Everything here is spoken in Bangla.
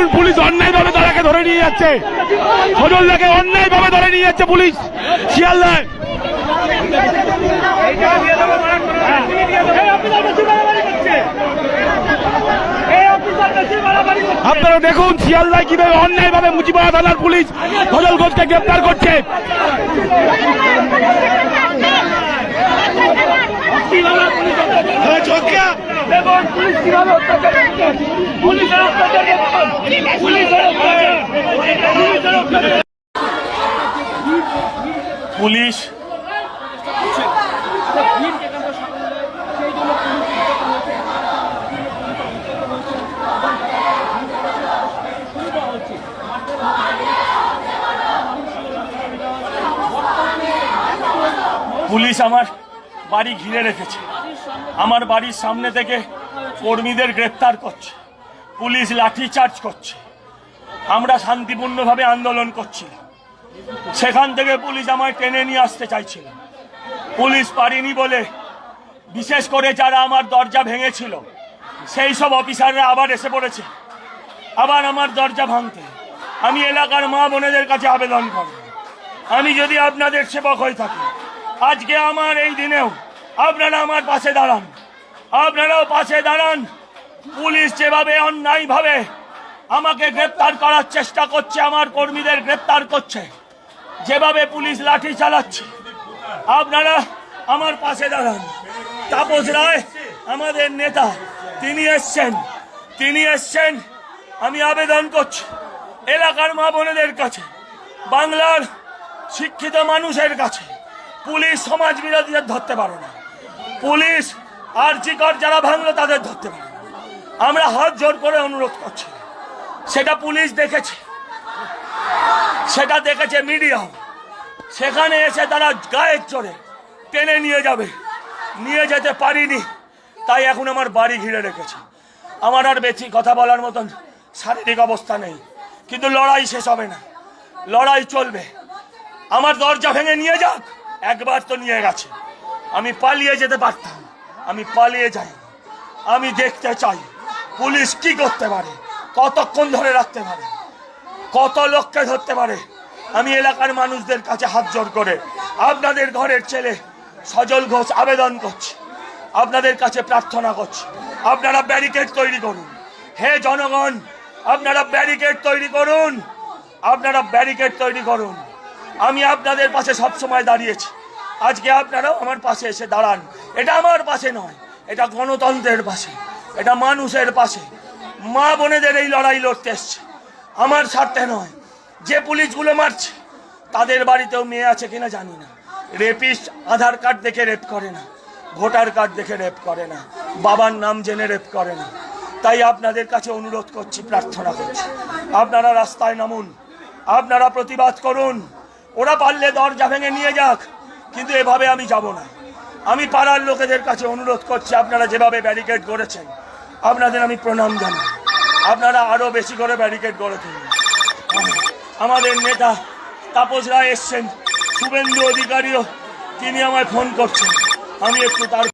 দেখুন পুলিশ অন্যায় ভাবে তারাকে ধরে নিয়ে যাচ্ছে। সজলদাকে অন্যায় ভাবে ধরে নিয়ে যাচ্ছে পুলিশ। শিয়ালদায়। আপনারা দেখুন শিয়ালদায় কীভাবে অন্যায় ভাবে মুচিপাড়া থানার পুলিশ সজল ঘোষকে গ্রেপ্তার করছে। পুলিশ পুলিশ আমার বাড়ি ঘিরে রেখেছে। আমার বাড়ির সামনে থেকে কর্মীদের গ্রেপ্তার করছে। পুলিশ লাঠি চার্জ করছে। আমরা শান্তিপূর্ণভাবে আন্দোলন করছিলাম। সেখান থেকে পুলিশ আমায় টেনে নিয়ে আসতে চাইছিল। পুলিশ পারিনি বলে, বিশেষ করে যারা আমার দরজা ভেঙেছিল, সেই সব অফিসাররা আবার এসে পড়েছে। আবার আমার দরজা ভাঙতে। আমি এলাকার মা বোনেদের কাছে আবেদন করব। আমি যদি আপনাদের সেবক হয়ে থাকি, আজকে আমার এই দিনেও আপনারা আমার পাশে দাঁড়ান। আপনারাও পাশে দাঁড়ান। পুলিশ যেভাবে অন্যায়ভাবে আমাকে গ্রেপ্তার করার চেষ্টা করছে, আমার কর্মীদের গ্রেপ্তার করছে, যেভাবে পুলিশ লাঠি চালাচ্ছে, আপনারা আমার পাশে দাঁড়ান। তাপস রায়, আমাদের নেতা, তিনি এসছেন তিনি এসছেন, আমি আবেদন করছি এলাকার মা বোনেদের কাছে, বাংলার শিক্ষিত মানুষের কাছে। পুলিশ সমাজ বিরোধীদের ধরতে পারে না। পুলিশ আর চিকর যারা ভাঙলো তাদের ধরতে পারে না। আমরা হাত জোর করে অনুরোধ করছি। সেটা পুলিশ দেখেছে। সেটা দেখেছে মিডিয়া। সেখানে এসে তারা গায়ের চড়ে টেনে নিয়ে যাবে। নিয়ে যেতে পারিনি। তাই এখন আমার বাড়ি ঘিরে রেখেছে। আমার আর বেশি কথা বলার মতন শারীরিক অবস্থা নেই। কিন্তু লড়াই শেষ হবে না। লড়াই চলবে। আমার দরজা ভেঙে নিয়ে যাক। একবার তো নিয়ে গেছে। আমি পালিয়ে যেতে পারতাম। আমি পালিয়ে যাই আমি দেখতে চাই। পুলিশ কি করতে পারে? কতক্ষণ ধরে রাখতে পারে? কত লোককে ধরতে পারে? আমি এলাকার মানুষদের কাছে হাত জোর করে, আপনাদের ঘরের ছেলে সজল ঘোষ আবেদন করছি। আপনাদের কাছে প্রার্থনা করছি। আপনারা ব্যারিকেড তৈরি করুন। হে জনগণ, আপনারা ব্যারিকেড তৈরি করুন। আপনারা ব্যারিকেড তৈরি করুন। আমি আপনাদের পাশে সবসময় দাঁড়িয়েছি। আজকে আপনারাও আমার পাশে এসে দাঁড়ান। এটা আমার পাশে নয়, এটা গণতন্ত্রের পাশে। এটা মানুষের পাশে। মা বোনেদের এই লড়াই লড়তে এসছে। আমার স্বার্থে নয়। যে পুলিশগুলো মারছে, তাদের বাড়িতেও মেয়ে আছে কিনা জানি না। রেপিস্ট আধার কার্ড দেখে রেপ করে না। ভোটার কার্ড দেখে রেপ করে না। বাবার নাম জেনে রেপ করে না। তাই আপনাদের কাছে অনুরোধ করছি, প্রার্থনা করছি। আপনারা রাস্তায় নামুন। আপনারা প্রতিবাদ করুন। ওরা পারলে দরজা ভেঙে নিয়ে যাক। কিন্তু এভাবে আমি যাব না। আমি পাড়ার লোকেদের কাছে অনুরোধ করছি, আপনারা যেভাবে ব্যারিকেড করেছেন, আপনাদের আমি প্রণাম জানাই। আপনারা আরও বেশি করে ব্যারিকেড গড়ে তুলুন। আমাদের নেতা তাপস রায় এসছেন, শুভেন্দু অধিকারীও, তিনি আমায় ফোন করছেন। আমি একটু তার